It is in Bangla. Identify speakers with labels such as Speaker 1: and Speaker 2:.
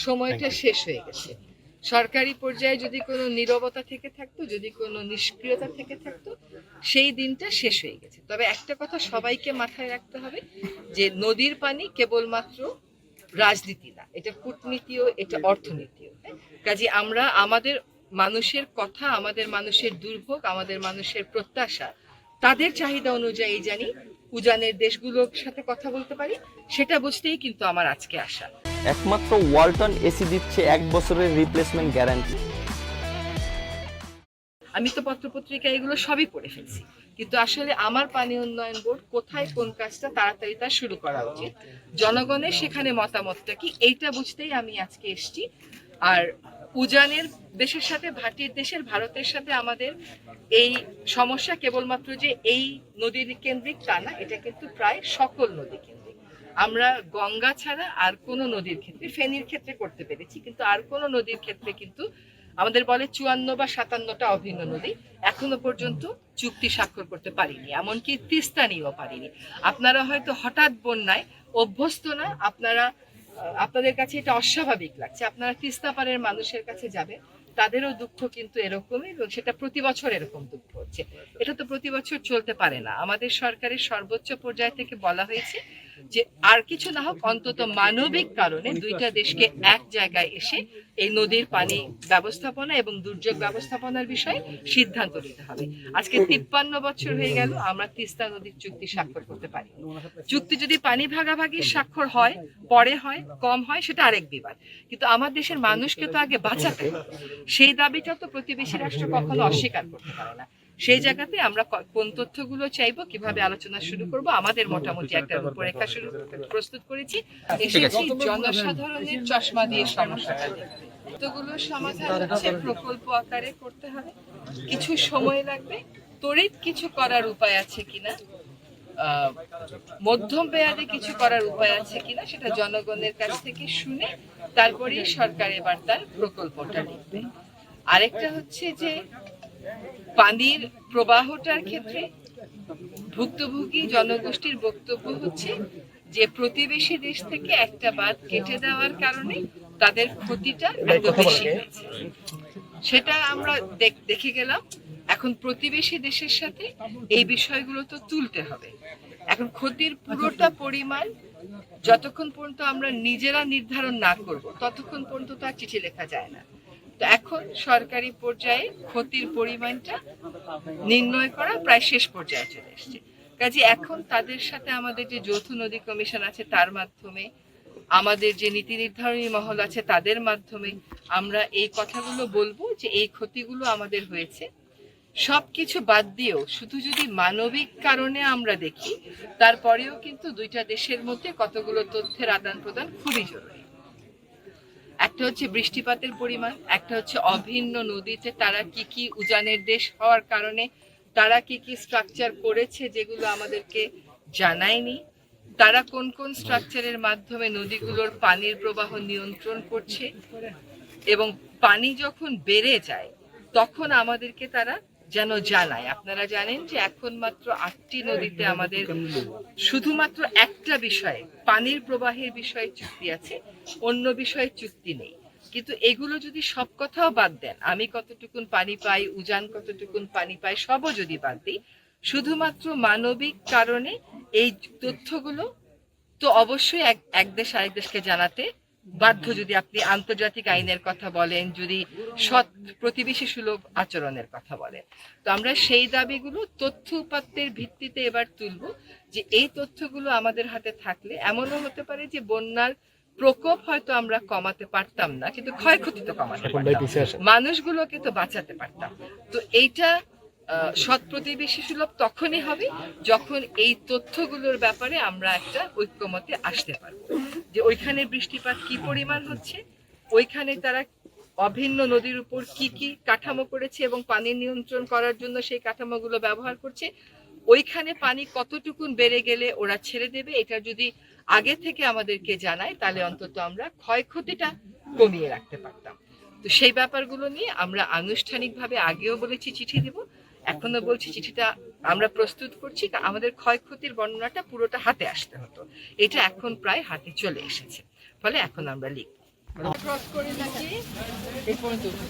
Speaker 1: সময়টা শেষ হয়ে গেছে। সরকারি পর্যায়ে যদি কোনো নীরবতা থেকে থাকতো যদি কোনো নিষ্ক্রিয়তা থেকে থাকতো সেই দিনটা শেষ হয়ে গেছে। তবে একটা কথা সবাইকে মাথায় রাখতে হবে যে নদীর পানি কেবলমাত্র রাজনীতি না এটা কূটনীতিও এটা অর্থনীতিও হ্যাঁ? কাজে আমরা আমাদের মানুষের কথা আমাদের মানুষের দুর্ভোগ আমাদের মানুষের প্রত্যাশা তাদের চাহিদা অনুযায়ী জানি উজানের দেশগুলোর সাথে কথা বলতে পারি সেটা বুঝতেই কিন্তু আমার আজকে আসা
Speaker 2: একমাত্র ওয়ালটন এসি দিচ্ছে এক বছরের রিপ্লেসমেন্ট গ্যারান্টি
Speaker 1: আমি তো পত্রপত্রিকা এগুলো সবই পড়ে ফেলছি। কিন্তু আসলে আমার পানি উন্নয়ন বোর্ড কোথায় কোন কাজটা তাড়াতাড়ি তা শুরু করা উচিত? জনগণের সেখানে মতামতটা কি? এইটা বুঝতেই আমি আজকে এসেছি। আর উজানের দেশের সাথে, ভাটির দেশের, ভারতের সাথে আমাদের এই সমস্যা কেবলমাত্র যে এই নদীর কেন্দ্রিক তা না, এটা কিন্তু প্রায় সকল নদী কেন্দ্রিক। আমরা গঙ্গা ছাড়া আর কোনো নদীর ক্ষেত্রে, ফেনীর ক্ষেত্রে করতে পেরেছি। কিন্তু আর কোনো নদীর ক্ষেত্রে কিন্তু আমাদের বলে চুয়ান্ন বা সাতান্নটা অভিন্ন নদী এখনও পর্যন্ত চুক্তি স্বাক্ষর করতে পারিনি, এমনকি তিস্তা নিয়েও পারিনি। আপনারা হয়তো হঠাৎ বন্যায় অভ্যস্ত না, আপনারা, আপনাদের কাছে এটা অস্বাভাবিক লাগছে। আপনারা তিস্তা পাড়ের মানুষের কাছে যাবে তাদেরও দুঃখ কিন্তু এরকমই এবং সেটা প্রতি বছর এরকম দুঃখ হচ্ছে। এটা তো প্রতি বছর চলতে পারে না। আমাদের সরকারের সর্বোচ্চ পর্যায় থেকে বলা হয়েছে যে আর কিছু না হোক, অন্তত মানবিক কারণে দুইটা দেশকে এক জায়গায় এসে এই নদীর পানি ব্যবস্থাপনা এবং দুর্যোগ ব্যবস্থাপনার বিষয়ে সিদ্ধান্ত নিতে হবে। আজকে তিপ্পান্ন বছর হয়ে গেল, আমরা তিস্তা নদীর চুক্তি স্বাক্ষর করতে পারি চুক্তি যদি পানি ভাগাভাগি স্বাক্ষর হয়, পরে হয়, কম হয়, সেটা আরেক বিবাদ। কিন্তু আমার দেশের মানুষকে তো আগে বাঁচাতে সেই দাবিটা তো প্রতিবেশী রাষ্ট্র কখনো অস্বীকার করতে পারে না। সেই জায়গাতে আমরা কোন তথ্যগুলো চাইব কীভাবে আলোচনা শুরু করব আমাদের মোটামুটি একটা রূপরেখা শুরু প্রস্তুত করেছি। এসেছি জনসাধারণের চশমা দিয়ে সমস্যাটা। এতগুলো সমাধান হচ্ছে প্রকল্প আকারে করতে হবে। কিছু সময় লাগবে। তড়িৎ কিছু করার উপায় আছে কিনা? আহ, মধ্যম মেয়াদে কিছু করার উপায় আছে কিনা সেটা জনগণের কাছ থেকে শুনে তারপরেই সরকার এবার তার প্রকল্পটা লিখবে। আরেকটা হচ্ছে যে পানির প্রবাহটার ক্ষেত্রে ভুক্তভোগী জনগোষ্ঠীর বক্তব্য হচ্ছে যে প্রতিবেশী দেশ থেকে একটা বাদ কেটে দেওয়ার কারণে তাদের ক্ষতিটা এত বেশি হয়েছে। সেটা আমরা দেখ- দেখে গেলাম। এখন প্রতিবেশী দেশের সাথে এই বিষয়গুলো তো তুলতে হবে। এখন ক্ষতির পুরোটা পরিমাণ যতক্ষণ পর্যন্ত আমরা নিজেরা নির্ধারণ না করব ততক্ষণ পর্যন্ত তো আর চিঠি লেখা যায় না। তো এখন সরকারি পর্যায়ে ক্ষতির পরিমাণটা নির্ণয় করা প্রায় শেষ পর্যায়ে চলে এসছে। কাজে এখন তাদের সাথে আমাদের যে যৌথ নদী কমিশন আছে তার মাধ্যমে, আমাদের যে নীতি নির্ধারণী মহল আছে তাদের মাধ্যমে আমরা এই কথাগুলো বলব যে এই ক্ষতিগুলো আমাদের হয়েছে। সব কিছু বাদ দিয়েও শুধু যদি মানবিক কারণে আমরা দেখি, তারপরেও কিন্তু দুইটা দেশের মধ্যে কতগুলো তথ্যের আদান প্রদান খুবই জরুরি। একটা হচ্ছে বৃষ্টিপাতের পরিমাণ, একটা হচ্ছে অভিন্ন নদীতে তারা কি কি উজানের দেশ হওয়ার কারণে তারা কি কি স্ট্রাকচার করেছে যেগুলো আমাদেরকে জানায়নি, তারা কোন কোন স্ট্রাকচারের মাধ্যমে নদীগুলোর পানির প্রবাহ নিয়ন্ত্রণ করছে এবং পানি যখন বেড়ে যায়, তখন আমাদেরকে তারা যেন জানায়। আপনারা জানেন যে এখন মাত্র আটটি নদীতে আমাদের শুধুমাত্র একটা বিষয়ে, পানির প্রবাহের বিষয়ে চুক্তি আছে, অন্য বিষয়ে চুক্তি নেই। কিন্তু এগুলো যদি সব কথাও বাদ দেন, আমি কতটুকুন পানি পাই, উজান কতটুকুন পানি পাই, সবও যদি বাদ দিই, শুধুমাত্র মানবিক কারণে এই তথ্যগুলো তো অবশ্যই এক এক দেশ আরেক দেশকে জানাতে বাধ্য যদি আপনি আন্তর্জাতিক আইনের কথা বলেন যদি সৎ প্রতিবেশী সুলভ আচরণের কথা বলেন। তো আমরা সেই দাবিগুলো তথ্য উপাত্তের ভিত্তিতে এবার তুলব যে এই তথ্যগুলো আমাদের হাতে থাকলে এমনও হতে পারে যে বন্যার প্রকোপ হয়তো আমরা কমাতে পারতাম না কিন্তু ক্ষয়ক্ষতি তো কমাতে পারতাম। মানুষগুলোকে তো বাঁচাতে পারতাম। তো এইটা আহ, সৎ প্রতিবেশী সুলভ তখনই হবে যখন এই তথ্যগুলোর ব্যাপারে আমরা একটা ঐক্যমতে আসতে পারব। যে ওইখানে বৃষ্টিপাত কি পরিমাণ হচ্ছে? ওইখানে তারা অভিন্ন নদীর উপর কি কি কাঠামো করেছে এবং পানি নিয়ন্ত্রণ করার জন্য সেই কাঠামোগুলো ব্যবহার করছে? ওইখানে পানি কতটুকুন বেড়ে গেলে ওরা ছেড়ে দেবে? এটা যদি আগে থেকে আমাদেরকে জানায়, তাহলে অন্তত আমরা ক্ষয়ক্ষতিটা কমিয়ে রাখতে পারতাম। তো সেই ব্যাপারগুলো নিয়ে আমরা আনুষ্ঠানিকভাবে আগেও বলেছি চিঠি দিব এখনও বলছি চিঠিটা আমরা প্রস্তুত করছি আমাদের ক্ষয়ক্ষতির বর্ণনাটা পুরোটা হাতে আসতে হতো। এটা এখন প্রায় হাতে চলে এসেছে। ফলে এখন আমরা লিখব। ক্রস করে নাকি? এই পর্যন্ত।